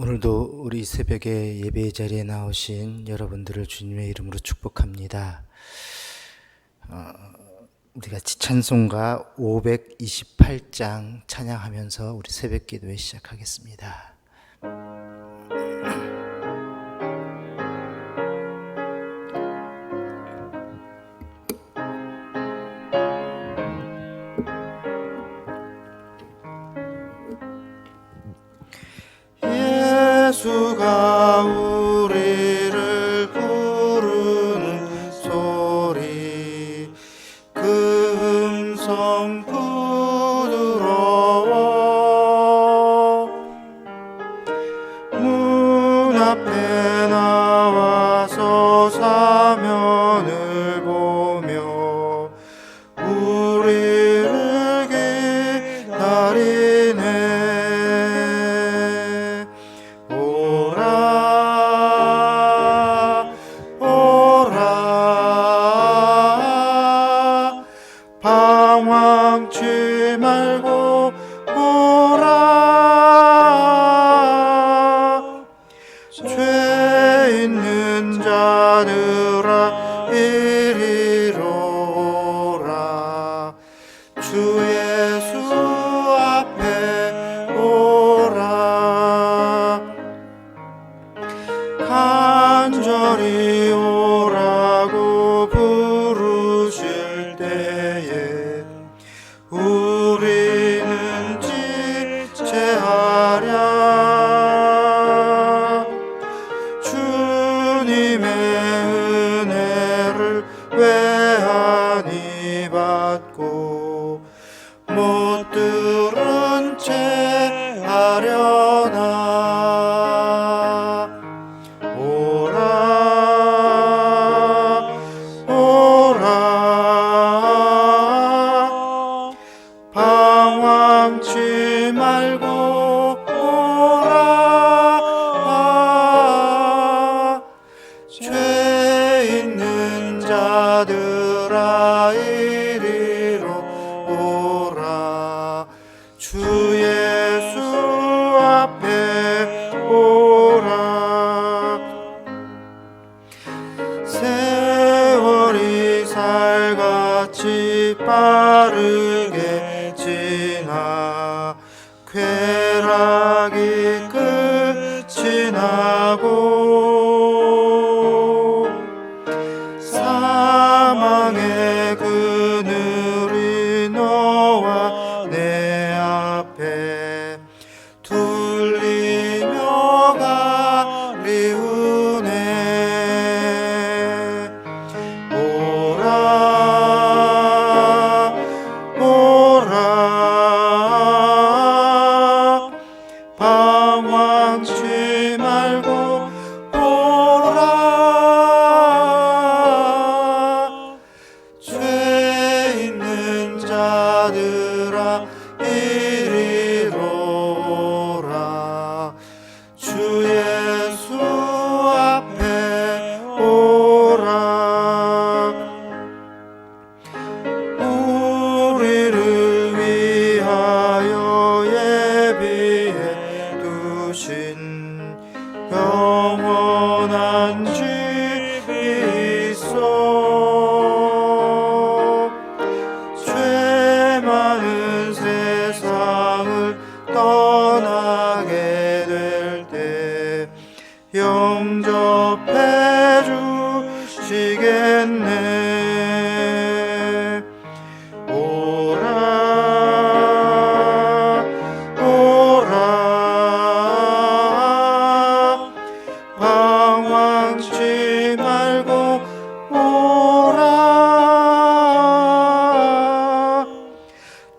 오늘도 우리 새벽에 예배 자리에 나오신 여러분들을 주님의 이름으로 축복합니다. 어, 우리 같이 찬송가 528장 찬양하면서 우리 새벽 기도회 시작하겠습니다. 살같이 빠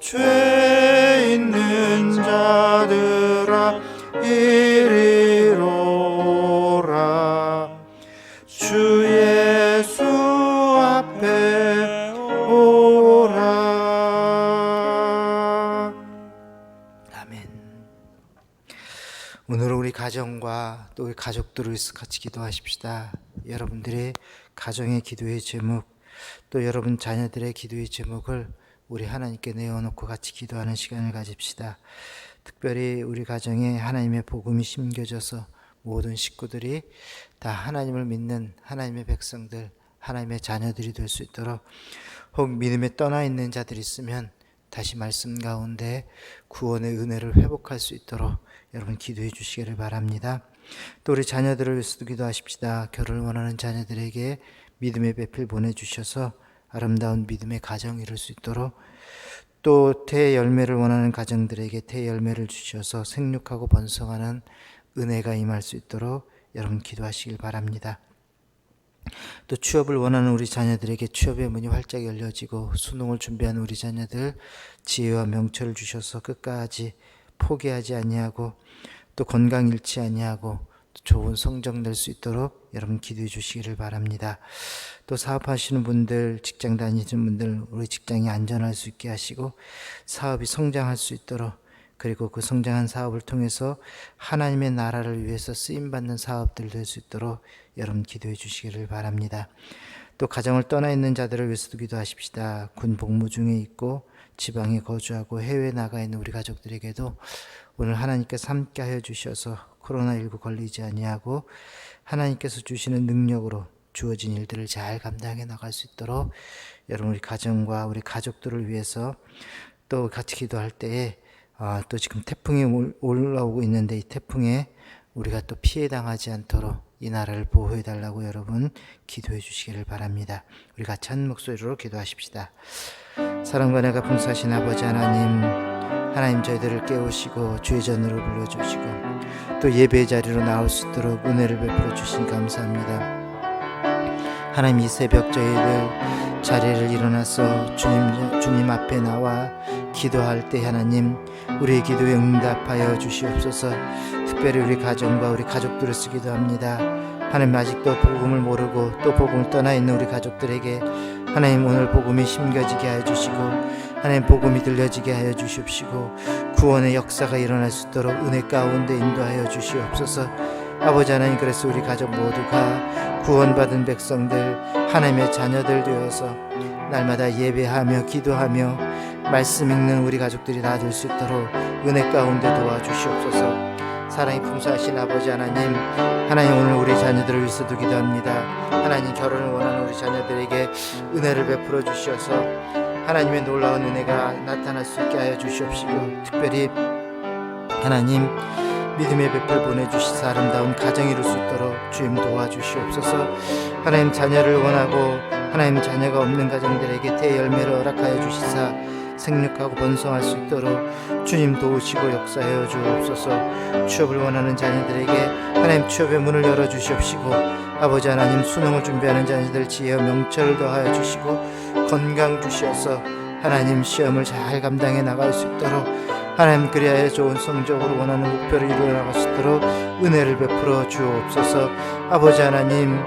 죄 있는 자들아 이리로 오라. 주 예수 앞에 오라. 아멘. 오늘은 우리 가정과 또 우리 가족들을 위해서 같이 기도하십시다. 여러분들의 가정의 기도의 제목 또 여러분 자녀들의 기도의 제목을 우리 하나님께 내어놓고 같이 기도하는 시간을 가집시다 특별히 우리 가정에 하나님의 복음이 심겨져서 모든 식구들이 다 하나님을 믿는 하나님의 백성들, 하나님의 자녀들이 될 수 있도록 혹 믿음에 떠나 있는 자들이 있으면 다시 말씀 가운데 구원의 은혜를 회복할 수 있도록 여러분 기도해 주시기를 바랍니다. 또 우리 자녀들을 위해서도 기도하십시다. 결혼을 원하는 자녀들에게 믿음의 배필 보내주셔서 아름다운 믿음의 가정 이룰 수 있도록 또 태 열매를 원하는 가정들에게 태 열매를 주셔서 생육하고 번성하는 은혜가 임할 수 있도록 여러분 기도하시길 바랍니다. 또 취업을 원하는 우리 자녀들에게 취업의 문이 활짝 열려지고 수능을 준비하는 우리 자녀들 지혜와 명철을 주셔서 끝까지 포기하지 아니하고 또 건강 잃지 아니하고 또 좋은 성적 낼 수 있도록 여러분 기도해 주시기를 바랍니다. 또 사업하시는 분들, 직장 다니시는 분들 우리 직장이 안전할 수 있게 하시고 사업이 성장할 수 있도록 그리고 그 성장한 사업을 통해서 하나님의 나라를 위해서 쓰임 받는 사업들 될 수 있도록 여러분 기도해 주시기를 바랍니다. 또 가정을 떠나 있는 자들을 위해서도 기도하십시다. 군 복무 중에 있고 지방에 거주하고 해외 나가 있는 우리 가족들에게도 오늘 하나님께서 함께 하여 주셔서 코로나19 걸리지 아니하고 하나님께서 주시는 능력으로 주어진 일들을 잘 감당해 나갈 수 있도록 여러분 우리 가정과 우리 가족들을 위해서 또 같이 기도할 때에 아, 또 지금 태풍이 올- 올라오고 있는데 이 태풍에 우리가 또 피해 당하지 않도록 이 나라를 보호해 달라고 여러분 기도해 주시기를 바랍니다. 우리 같이 한 목소리로 기도하십시다. 사랑과 내가 풍사신 아버지 하나님 하나님 저희들을 깨우시고 주의 전으로 불러주시고 또 예배 자리로 나올 수 있도록 은혜를 베풀어 주신 감사합니다. 하나님 이 새벽 저희들 자리를 일어나서 주님 주님 앞에 나와 기도할 때 하나님 우리의 기도에 응답하여 주시옵소서. 특별히 우리 가정과 우리 가족들을 쓰기도 합니다. 하나님 아직도 복음을 모르고 또 복음을 떠나 있는 우리 가족들에게 하나님 오늘 복음이 심겨지게 하여 주시고 하나님 복음이 들려지게 하여 주시옵시고 구원의 역사가 일어날 수 있도록 은혜 가운데 인도하여 주시옵소서. 아버지 하나님 그래서 우리 가족 모두가 구원받은 백성들 하나님의 자녀들 되어서 날마다 예배하며 기도하며 말씀 읽는 우리 가족들이 다될수 있도록 은혜 가운데 도와주시옵소서. 사랑이 풍성하신 아버지 하나님, 하나님 오늘 우리 자녀들을 위해서도 기도합니다. 하나님 결혼을 원하는 우리 자녀들에게 은혜를 베풀어 주셔서 하나님의 놀라운 은혜가 나타날 수 있게 하여 주시옵시고 특별히 하나님 믿음의 배풀 보내주시사 아름다운 가정 이룰 수 있도록 주님 도와주시옵소서. 하나님 자녀를 원하고 하나님 자녀가 없는 가정들에게 대열매를 허락하여 주시사 생육하고 번성할 수 있도록 주님 도우시고 역사하여 주옵소서. 취업을 원하는 자녀들에게 하나님 취업의 문을 열어 주시옵시고 아버지 하나님 수능을 준비하는 자녀들 지혜와 명철을 더하여 주시고 건강 주시어서 하나님 시험을 잘 감당해 나갈 수 있도록 하나님 그리하여 좋은 성적으로 원하는 목표를 이루어 나갈 수 있도록 은혜를 베풀어 주옵소서. 아버지 하나님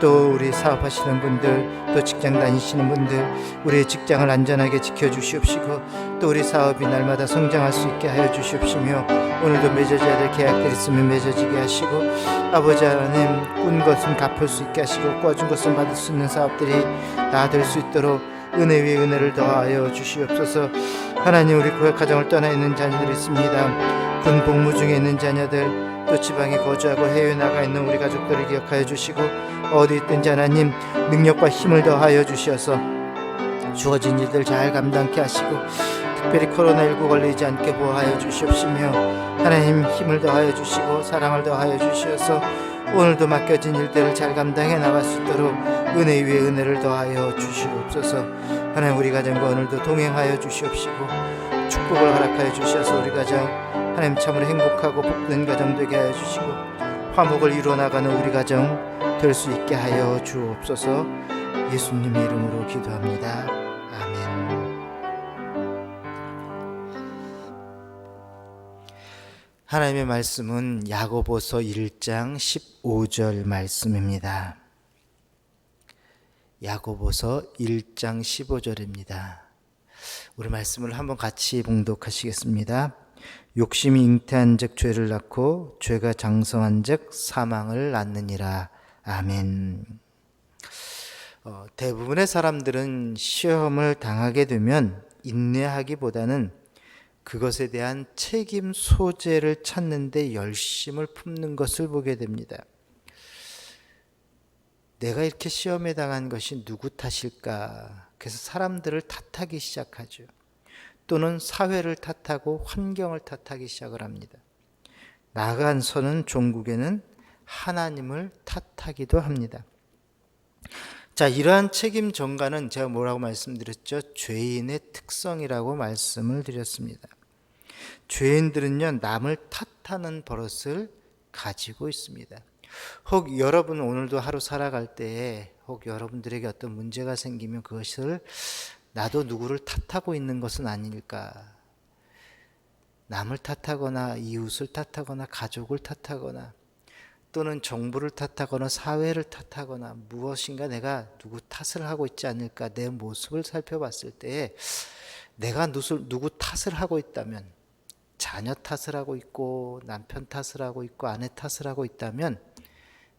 또 우리 사업하시는 분들 또 직장 다니시는 분들 우리의 직장을 안전하게 지켜주시옵시고 또 우리 사업이 날마다 성장할 수 있게 하여 주시옵시며 오늘도 맺어져야 될 계약들 있으면 맺어지게 하시고 아버지 하나님 꾼 것은 갚을 수 있게 하시고 꿔준 것은 받을 수 있는 사업들이 다 될 수 있도록 은혜 위에 은혜를 더하여 주시옵소서. 하나님 우리 고향 가정을 떠나 있는 자녀들이 있습니다. 군 복무 중에 있는 자녀들 또 지방에 거주하고 해외 나가 있는 우리 가족들을 기억하여 주시고 어디 있든지 하나님 능력과 힘을 더하여 주셔서 주어진 일들 잘 감당케 하시고 특별히 코로나19 걸리지 않게 보호하여 주시옵시며 하나님 힘을 더하여 주시고 사랑을 더하여 주시어서 오늘도 맡겨진 일들을 잘 감당해 나갈 수 있도록 은혜 위에 은혜를 더하여 주시옵소서 하나님 우리 가정과 오늘도 동행하여 주시옵시고 축복을 허락하여 주셔서 우리 가정 하나님 참으로 행복하고 복된 가정 되게 하여 주시고 화목을 이루어 나가는 우리 가정 될 수 있게 하여 주옵소서 예수님의 이름으로 기도합니다. 하나님의 말씀은 야고보서 1장 15절 말씀입니다. 야고보서 1장 15절입니다. 우리 말씀을 한번 같이 봉독하시겠습니다. 욕심이 잉태한즉 죄를 낳고 죄가 장성한즉 사망을 낳느니라. 아멘. 어, 대부분의 사람들은 시험을 당하게 되면 인내하기보다는 그것에 대한 책임 소재를 찾는데 열심을 품는 것을 보게 됩니다. 내가 이렇게 시험에 당한 것이 누구 탓일까? 그래서 사람들을 탓하기 시작하죠. 또는 사회를 탓하고 환경을 탓하기 시작을 합니다. 나간서는 종국에는 하나님을 탓하기도 합니다. 자, 이러한 책임 전가는 제가 뭐라고 말씀드렸죠? 죄인의 특성이라고 말씀을 드렸습니다. 죄인들은요, 남을 탓하는 버릇을 가지고 있습니다. 혹 여러분 오늘도 하루 살아갈 때에 혹 여러분들에게 어떤 문제가 생기면 그것을 나도 누구를 탓하고 있는 것은 아닐까. 남을 탓하거나 이웃을 탓하거나 가족을 탓하거나 또는 정부를 탓하거나 사회를 탓하거나 무엇인가 내가 누구 탓을 하고 있지 않을까 내 모습을 살펴봤을 때 내가 누구 탓을 하고 있다면 자녀 탓을 하고 있고 남편 탓을 하고 있고 아내 탓을 하고 있다면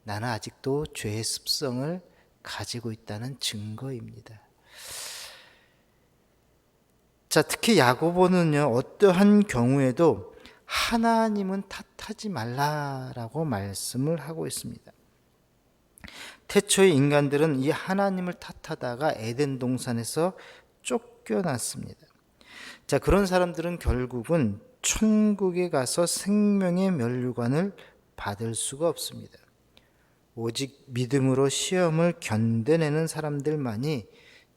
나는 아직도 죄의 습성을 가지고 있다는 증거입니다. 자, 특히 야고보는요, 어떠한 경우에도 하나님은 탓하지 말라라고 말씀을 하고 있습니다. 태초의 인간들은 이 하나님을 탓하다가 에덴 동산에서 쫓겨났습니다. 자, 그런 사람들은 결국은 천국에 가서 생명의 면류관을 받을 수가 없습니다. 오직 믿음으로 시험을 견뎌내는 사람들만이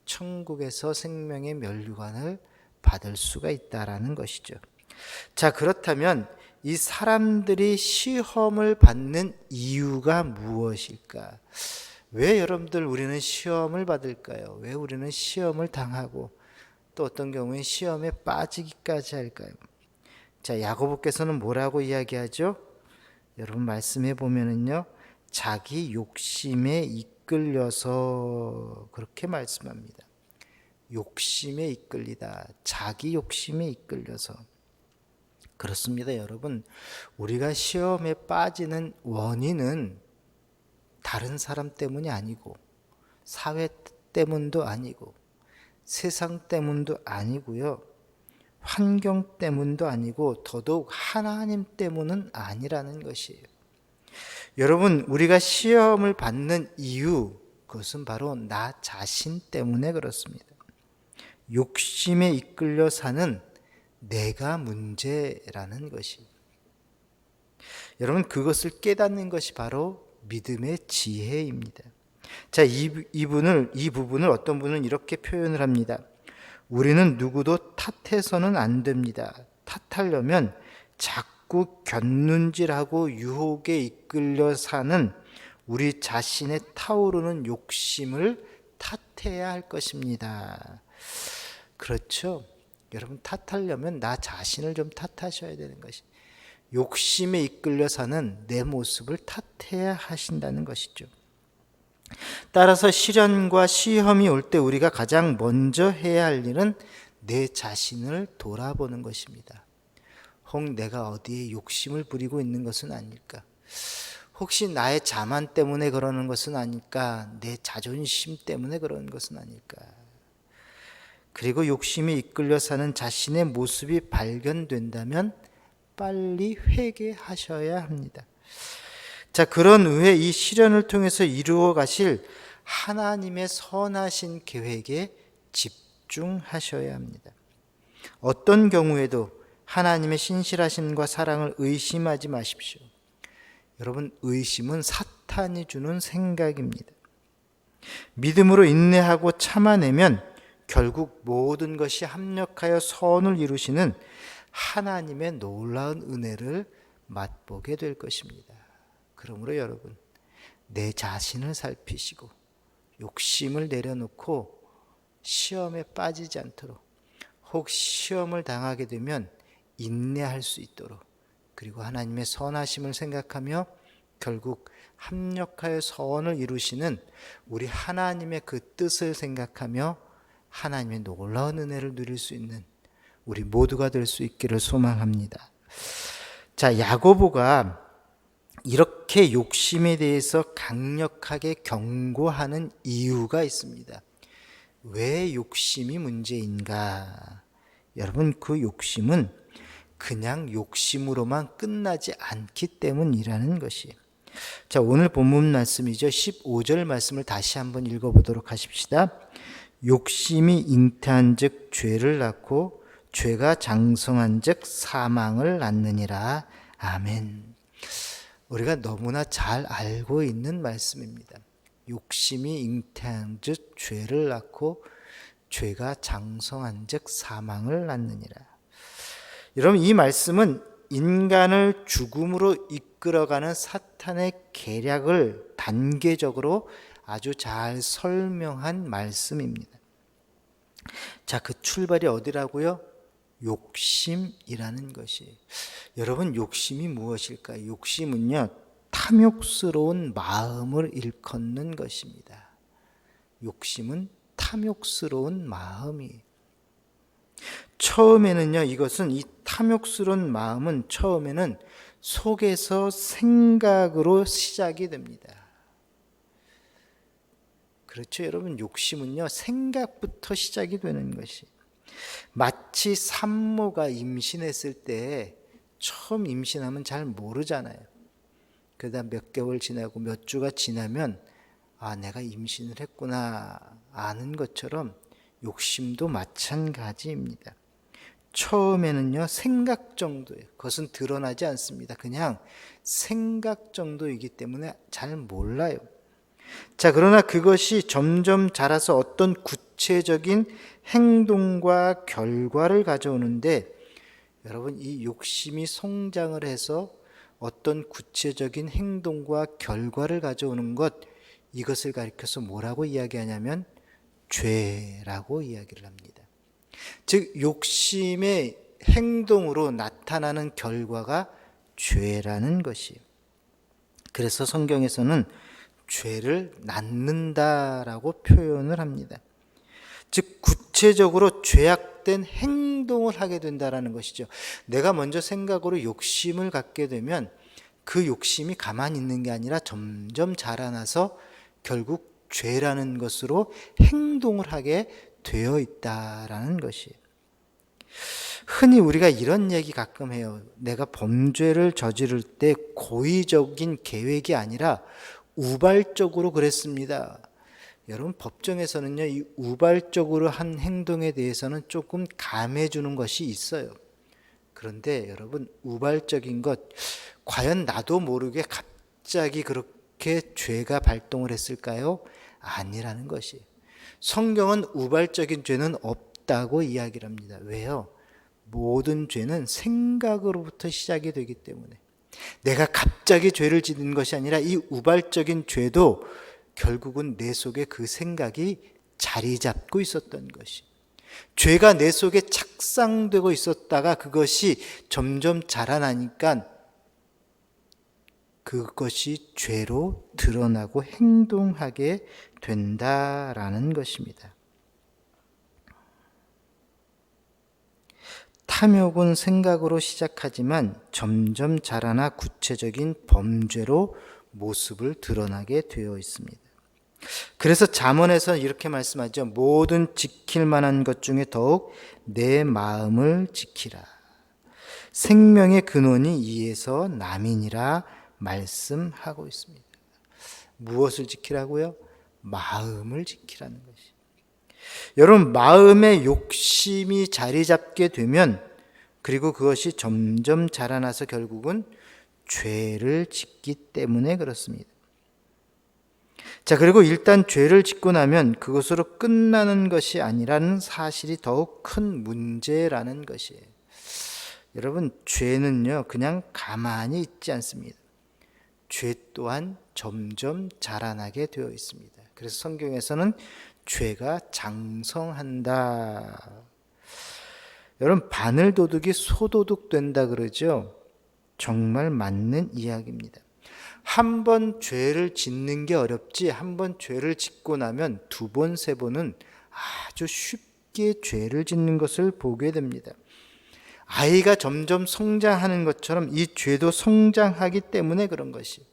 천국에서 생명의 면류관을 받을 수가 있다라는 것이죠. 자, 그렇다면 이 사람들이 시험을 받는 이유가 무엇일까? 왜 여러분들 우리는 시험을 받을까요? 왜 우리는 시험을 당하고 또 어떤 경우에 시험에 빠지기까지 할까요? 자, 야고보께서는 뭐라고 이야기하죠? 여러분 말씀해 보면은요. 자기 욕심에 이끌려서 그렇게 말씀합니다. 욕심에 이끌리다. 자기 욕심에 이끌려서. 그렇습니다, 여러분. 우리가 시험에 빠지는 원인은 다른 사람 때문이 아니고, 사회 때문도 아니고, 세상 때문도 아니고요. 환경 때문도 아니고, 더더욱 하나님 때문은 아니라는 것이에요. 여러분, 우리가 시험을 받는 이유, 그것은 바로 나 자신 때문에 그렇습니다. 욕심에 이끌려 사는 내가 문제라는 것이. 여러분, 그것을 깨닫는 것이 바로 믿음의 지혜입니다. 자, 이, 이, 분을, 이 부분을 어떤 분은 이렇게 표현을 합니다. 우리는 누구도 탓해서는 안 됩니다. 탓하려면 자꾸 견눈질하고 유혹에 이끌려 사는 우리 자신의 타오르는 욕심을 탓해야 할 것입니다. 그렇죠? 여러분 탓하려면 나 자신을 좀 탓하셔야 되는 것이 욕심에 이끌려 사는 내 모습을 탓해야 하신다는 것이죠. 따라서 시련과 시험이 올 때 우리가 가장 먼저 해야 할 일은 내 자신을 돌아보는 것입니다. 혹 내가 어디에 욕심을 부리고 있는 것은 아닐까? 혹시 나의 자만 때문에 그러는 것은 아닐까? 내 자존심 때문에 그러는 것은 아닐까? 그리고 욕심에 이끌려 사는 자신의 모습이 발견된다면 빨리 회개하셔야 합니다. 자, 그런 후에 이 시련을 통해서 이루어 가실 하나님의 선하신 계획에 집중하셔야 합니다. 어떤 경우에도 하나님의 신실하심과 사랑을 의심하지 마십시오. 여러분, 의심은 사탄이 주는 생각입니다. 믿음으로 인내하고 참아내면 결국 모든 것이 합력하여 선을 이루시는 하나님의 놀라운 은혜를 맛보게 될 것입니다. 그러므로 여러분, 내 자신을 살피시고 욕심을 내려놓고 시험에 빠지지 않도록 혹 시험을 당하게 되면 인내할 수 있도록 그리고 하나님의 선하심을 생각하며 결국 합력하여 선을 이루시는 우리 하나님의 그 뜻을 생각하며 하나님의 놀라운 은혜를 누릴 수 있는 우리 모두가 될 수 있기를 소망합니다. 자, 야고보가 이렇게 욕심에 대해서 강력하게 경고하는 이유가 있습니다. 왜 욕심이 문제인가? 여러분 그 욕심은 그냥 욕심으로만 끝나지 않기 때문이라는 것이. 자, 오늘 본문 말씀이죠. 15절 말씀을 다시 한번 읽어 보도록 하십시다. 욕심이 잉태한즉 죄를 낳고 죄가 장성한즉 사망을 낳느니라. 아멘. 우리가 너무나 잘 알고 있는 말씀입니다. 욕심이 잉태한즉 죄를 낳고 죄가 장성한즉 사망을 낳느니라. 여러분 이 말씀은 인간을 죽음으로 이끌어가는 사탄의 계략을 단계적으로 아주 잘 설명한 말씀입니다. 자, 그 출발이 어디라고요? 욕심이라는 것이. 여러분, 욕심이 무엇일까요? 욕심은요, 탐욕스러운 마음을 일컫는 것입니다. 욕심은 탐욕스러운 마음이. 처음에는요, 이것은 이 탐욕스러운 마음은 처음에는 속에서 생각으로 시작이 됩니다. 그렇죠, 여러분. 욕심은요, 생각부터 시작이 되는 것이. 마치 산모가 임신했을 때 처음 임신하면 잘 모르잖아요. 그러다 몇 개월 지나고 몇 주가 지나면 아, 내가 임신을 했구나 아는 것처럼 욕심도 마찬가지입니다. 처음에는요, 생각 정도예요. 그것은 드러나지 않습니다. 그냥 생각 정도이기 때문에 잘 몰라요. 자, 그러나 그것이 점점 자라서 어떤 구체적인 행동과 결과를 가져오는데 여러분 이 욕심이 성장을 해서 어떤 구체적인 행동과 결과를 가져오는 것 이것을 가리켜서 뭐라고 이야기하냐면 죄라고 이야기를 합니다. 즉 욕심의 행동으로 나타나는 결과가 죄라는 것이에요. 그래서 성경에서는 죄를 낳는다라고 표현을 합니다. 즉 구체적으로 죄악된 행동을 하게 된다라는 것이죠. 내가 먼저 생각으로 욕심을 갖게 되면 그 욕심이 가만히 있는 게 아니라 점점 자라나서 결국 죄라는 것으로 행동을 하게 되어 있다라는 것이에요. 흔히 우리가 이런 얘기 가끔 해요. 내가 범죄를 저지를 때 고의적인 계획이 아니라 우발적으로 그랬습니다. 여러분 법정에서는요 이 우발적으로 한 행동에 대해서는 조금 감해 주는 것이 있어요. 그런데 여러분 우발적인 것 과연 나도 모르게 갑자기 그렇게 죄가 발동을 했을까요? 아니라는 것이. 성경은 우발적인 죄는 없다고 이야기를 합니다. 왜요? 모든 죄는 생각으로부터 시작이 되기 때문에 내가 갑자기 죄를 짓는 것이 아니라 이 우발적인 죄도 결국은 내 속에 그 생각이 자리 잡고 있었던 것이. 죄가 내 속에 착상되고 있었다가 그것이 점점 자라나니까 그것이 죄로 드러나고 행동하게 된다라는 것입니다. 탐욕은 생각으로 시작하지만 점점 자라나 구체적인 범죄로 모습을 드러나게 되어 있습니다. 그래서 잠언에서 이렇게 말씀하죠. 모든 지킬 만한 것 중에 더욱 내 마음을 지키라. 생명의 근원이 이에서 남이니라 말씀하고 있습니다. 무엇을 지키라고요? 마음을 지키라는 것이. 여러분 마음의 욕심이 자리 잡게 되면 그리고 그것이 점점 자라나서 결국은 죄를 짓기 때문에 그렇습니다. 자, 그리고 일단 죄를 짓고 나면 그것으로 끝나는 것이 아니라는 사실이 더욱 큰 문제라는 것이에요. 여러분, 죄는요, 그냥 가만히 있지 않습니다. 죄 또한 점점 자라나게 되어 있습니다. 그래서 성경에서는 죄가 장성한다. 여러분, 바늘 도둑이 소도둑 된다 그러죠? 정말 맞는 이야기입니다. 한 번 죄를 짓는 게 어렵지, 한 번 죄를 짓고 나면 두 번, 세 번은 아주 쉽게 죄를 짓는 것을 보게 됩니다. 아이가 점점 성장하는 것처럼 이 죄도 성장하기 때문에 그런 것이.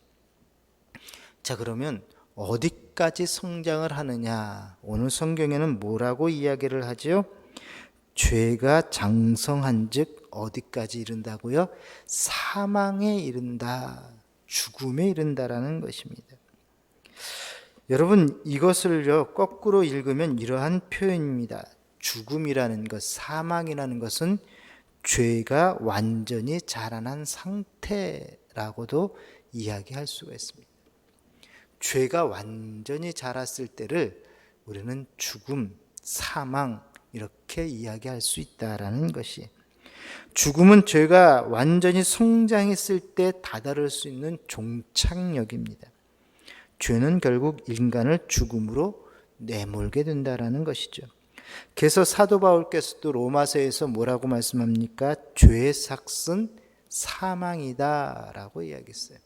자, 그러면 어디까지 성장을 하느냐? 오늘 성경에는 뭐라고 이야기를 하지요? 죄가 장성한즉 어디까지 이른다고요? 사망에 이른다. 죽음에 이른다라는 것입니다. 여러분 이것을요 거꾸로 읽으면 이러한 표현입니다. 죽음이라는 것, 사망이라는 것은 죄가 완전히 자라난 상태라고도 이야기할 수가 있습니다. 죄가 완전히 자랐을 때를 우리는 죽음, 사망 이렇게 이야기할 수 있다라는 것이 죽음은 죄가 완전히 성장했을 때 다다를 수 있는 종착역입니다. 죄는 결국 인간을 죽음으로 내몰게 된다라는 것이죠. 그래서 사도 바울께서도 로마서에서 뭐라고 말씀합니까? 죄의 삭은 사망이다라고 이야기했어요.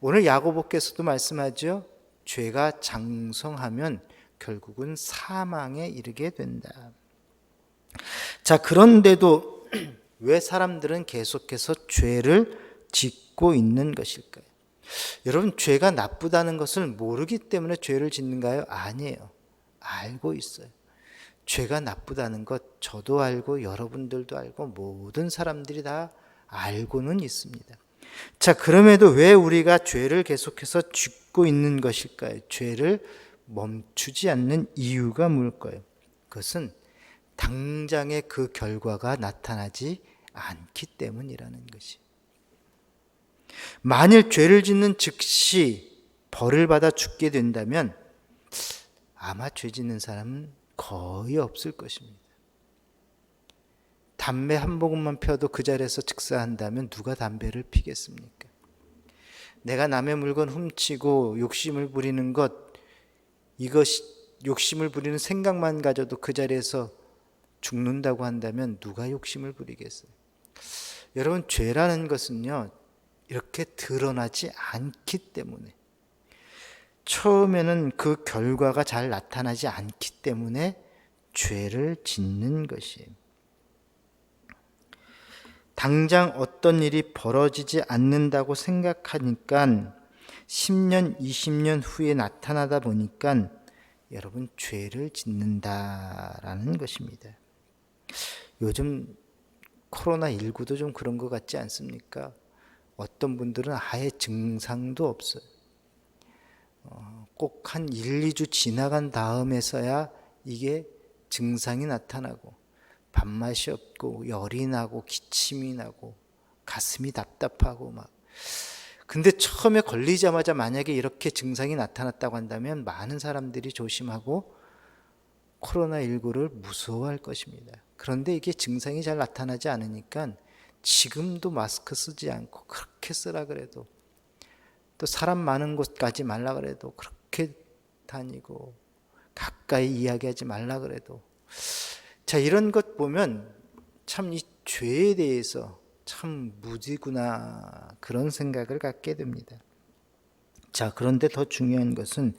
오늘 야고보께서도 말씀하죠. 죄가 장성하면 결국은 사망에 이르게 된다. 자, 그런데도 왜 사람들은 계속해서 죄를 짓고 있는 것일까요? 여러분, 죄가 나쁘다는 것을 모르기 때문에 죄를 짓는가요? 아니에요. 알고 있어요. 죄가 나쁘다는 것 저도 알고 여러분들도 알고 모든 사람들이 다 알고는 있습니다. 자, 그럼에도 왜 우리가 죄를 계속해서 짓고 있는 것일까요? 죄를 멈추지 않는 이유가 뭘까요? 그것은 당장의 그 결과가 나타나지 않기 때문이라는 것이. 만일 죄를 짓는 즉시 벌을 받아 죽게 된다면 아마 죄 짓는 사람은 거의 없을 것입니다. 담배 한 모금만 펴도 그 자리에서 즉사한다면 누가 담배를 피겠습니까? 내가 남의 물건 훔치고 욕심을 부리는 것, 이것이 욕심을 부리는 생각만 가져도 그 자리에서 죽는다고 한다면 누가 욕심을 부리겠어요? 여러분, 죄라는 것은요, 이렇게 드러나지 않기 때문에, 처음에는 그 결과가 잘 나타나지 않기 때문에 죄를 짓는 것이에요. 당장 어떤 일이 벌어지지 않는다고 생각하니까 10년, 20년 후에 나타나다 보니까 여러분 죄를 짓는다라는 것입니다. 요즘 코로나19도 좀 그런 것 같지 않습니까? 어떤 분들은 아예 증상도 없어요. 어, 꼭한 1, 2주 지나간 다음에서야 이게 증상이 나타나고 밥맛이 없고 열이 나고 기침이 나고 가슴이 답답하고 막 근데 처음에 걸리자마자 만약에 이렇게 증상이 나타났다고 한다면 많은 사람들이 조심하고 코로나19를 무서워할 것입니다. 그런데 이게 증상이 잘 나타나지 않으니까 지금도 마스크 쓰지 않고 그렇게 쓰라 그래도 또 사람 많은 곳 가지 말라 그래도 그렇게 다니고 가까이 이야기하지 말라 그래도 자, 이런 것 보면 참 이 죄에 대해서 참 무지구나 그런 생각을 갖게 됩니다. 자, 그런데 더 중요한 것은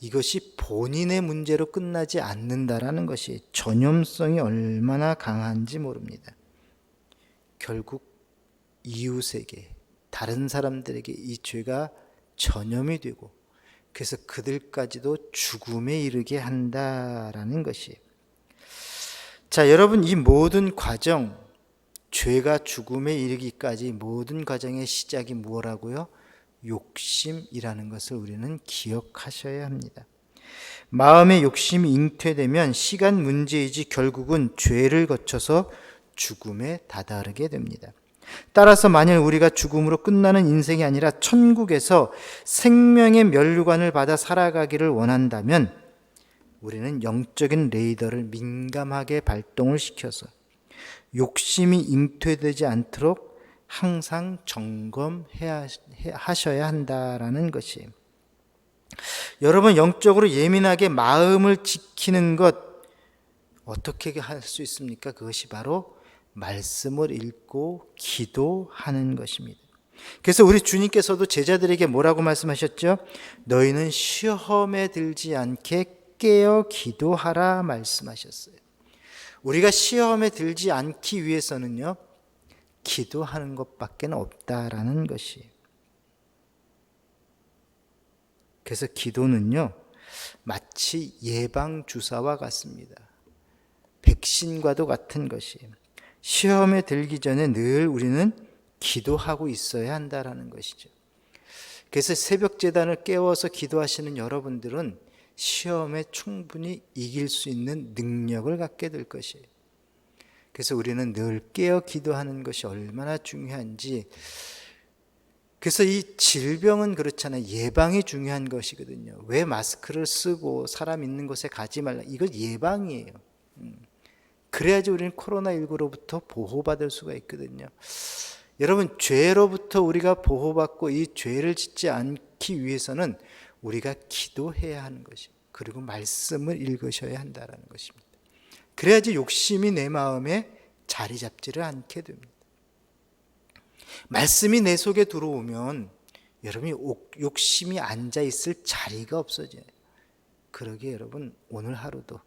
이것이 본인의 문제로 끝나지 않는다라는 것이 전염성이 얼마나 강한지 모릅니다. 결국 이웃에게 다른 사람들에게 이 죄가 전염이 되고 그래서 그들까지도 죽음에 이르게 한다라는 것이에요. 자, 여러분 이 모든 과정 죄가 죽음에 이르기까지 모든 과정의 시작이 무엇라고요? 욕심이라는 것을 우리는 기억하셔야 합니다. 마음의 욕심이 잉태되면 시간 문제이지 결국은 죄를 거쳐서 죽음에 다다르게 됩니다. 따라서 만일 우리가 죽음으로 끝나는 인생이 아니라 천국에서 생명의 면류관을 받아 살아가기를 원한다면 우리는 영적인 레이더를 민감하게 발동을 시켜서 욕심이 잉태되지 않도록 항상 점검해야 하셔야 한다라는 것이 여러분 영적으로 예민하게 마음을 지키는 것 어떻게 할 수 있습니까? 그것이 바로 말씀을 읽고 기도하는 것입니다. 그래서 우리 주님께서도 제자들에게 뭐라고 말씀하셨죠? 너희는 시험에 들지 않게 깨어 기도하라 말씀하셨어요. 우리가 시험에 들지 않기 위해서는요, 기도하는 것밖에 없다라는 것이. 그래서 기도는요, 마치 예방 주사와 같습니다. 백신과도 같은 것이 시험에 들기 전에 늘 우리는 기도하고 있어야 한다라는 것이죠. 그래서 새벽 재단을 깨워서 기도하시는 여러분들은 시험에 충분히 이길 수 있는 능력을 갖게 될 것이에요. 그래서 우리는 늘 깨어 기도하는 것이 얼마나 중요한지 그래서 이 질병은 그렇잖아요. 예방이 중요한 것이거든요. 왜 마스크를 쓰고 사람 있는 곳에 가지 말라. 이건 예방이에요. 음. 그래야지 우리는 코로나19로부터 보호받을 수가 있거든요. 여러분, 죄로부터 우리가 보호받고 이 죄를 짓지 않기 위해서는 우리가 기도해야 하는 것이 그리고 말씀을 읽으셔야 한다는 것입니다. 그래야지 욕심이 내 마음에 자리 잡지를 않게 됩니다. 말씀이 내 속에 들어오면 여러분이 욕심이 앉아 있을 자리가 없어져요. 그러게 여러분 오늘 하루도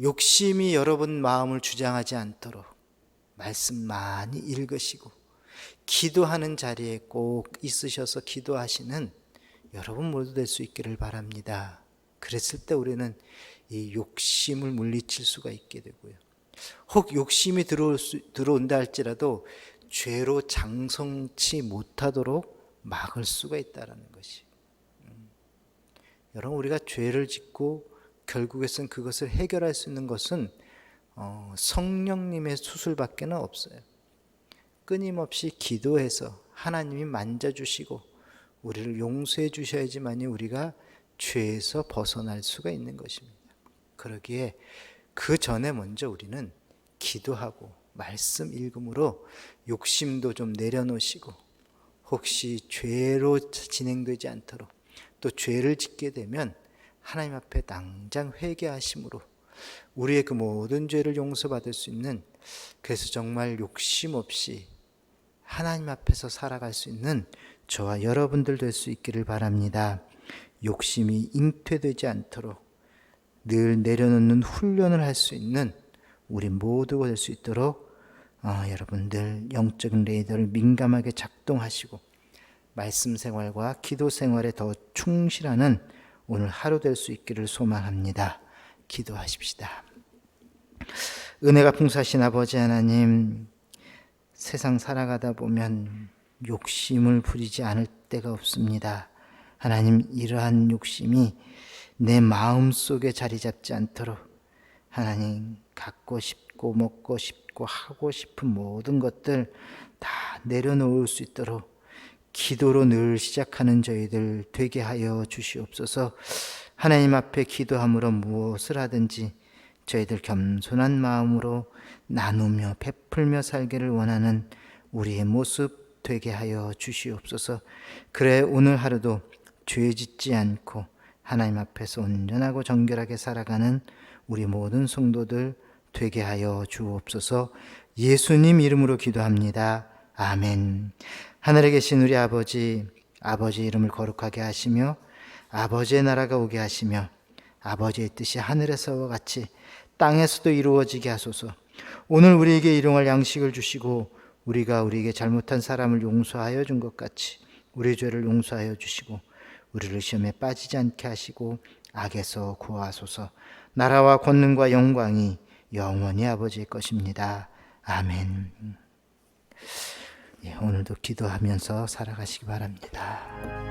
욕심이 여러분 마음을 주장하지 않도록 말씀 많이 읽으시고 기도하는 자리에 꼭 있으셔서 기도하시는 여러분 모두 될 수 있기를 바랍니다. 그랬을 때 우리는 이 욕심을 물리칠 수가 있게 되고요. 혹 욕심이 들어올 수, 들어온다 할지라도 죄로 장성치 못하도록 막을 수가 있다라는 것이. 음. 여러분 우리가 죄를 짓고 결국에선 그것을 해결할 수 있는 것은 어, 성령님의 수술밖에는 없어요. 끊임없이 기도해서 하나님이 만져주시고 우리를 용서해 주셔야지만이 우리가 죄에서 벗어날 수가 있는 것입니다. 그러기에 그 전에 먼저 우리는 기도하고 말씀 읽음으로 욕심도 좀 내려놓으시고 혹시 죄로 진행되지 않도록 또 죄를 짓게 되면 하나님 앞에 당장 회개하심으로 우리의 그 모든 죄를 용서받을 수 있는 그래서 정말 욕심 없이 하나님 앞에서 살아갈 수 있는 저와 여러분들 될 수 있기를 바랍니다. 욕심이 잉태되지 않도록 늘 내려놓는 훈련을 할 수 있는 우리 모두가 될 수 있도록 어, 여러분들 영적인 레이더를 민감하게 작동하시고 말씀 생활과 기도 생활에 더 충실하는 오늘 하루 될 수 있기를 소망합니다. 기도하십시다. 은혜가 풍사신 아버지 하나님, 세상 살아가다 보면 욕심을 부리지 않을 때가 없습니다. 하나님, 이러한 욕심이 내 마음 속에 자리 잡지 않도록 하나님, 갖고 싶고 먹고 싶고 하고 싶은 모든 것들 다 내려놓을 수 있도록 기도로 늘 시작하는 저희들 되게 하여 주시옵소서. 하나님 앞에 기도함으로 무엇을 하든지 저희들 겸손한 마음으로 나누며 베풀며 살기를 원하는 우리의 모습 되게 하여 주시옵소서. 그래 오늘 하루도 죄 짓지 않고 하나님 앞에서 온전하고 정결하게 살아가는 우리 모든 성도들 되게 하여 주옵소서 예수님 이름으로 기도합니다. 아멘. 하늘에 계신 우리 아버지, 아버지 이름을 거룩하게 하시며 아버지의 나라가 오게 하시며 아버지의 뜻이 하늘에서와 같이 땅에서도 이루어지게 하소서. 오늘 우리에게 일용할 양식을 주시고 우리가 우리에게 잘못한 사람을 용서하여 준 것 같이 우리 죄를 용서하여 주시고 우리를 시험에 빠지지 않게 하시고 악에서 구하소서. 나라와 권능과 영광이 영원히 아버지의 것입니다. 아멘. 예, 오늘도 기도하면서 살아가시기 바랍니다.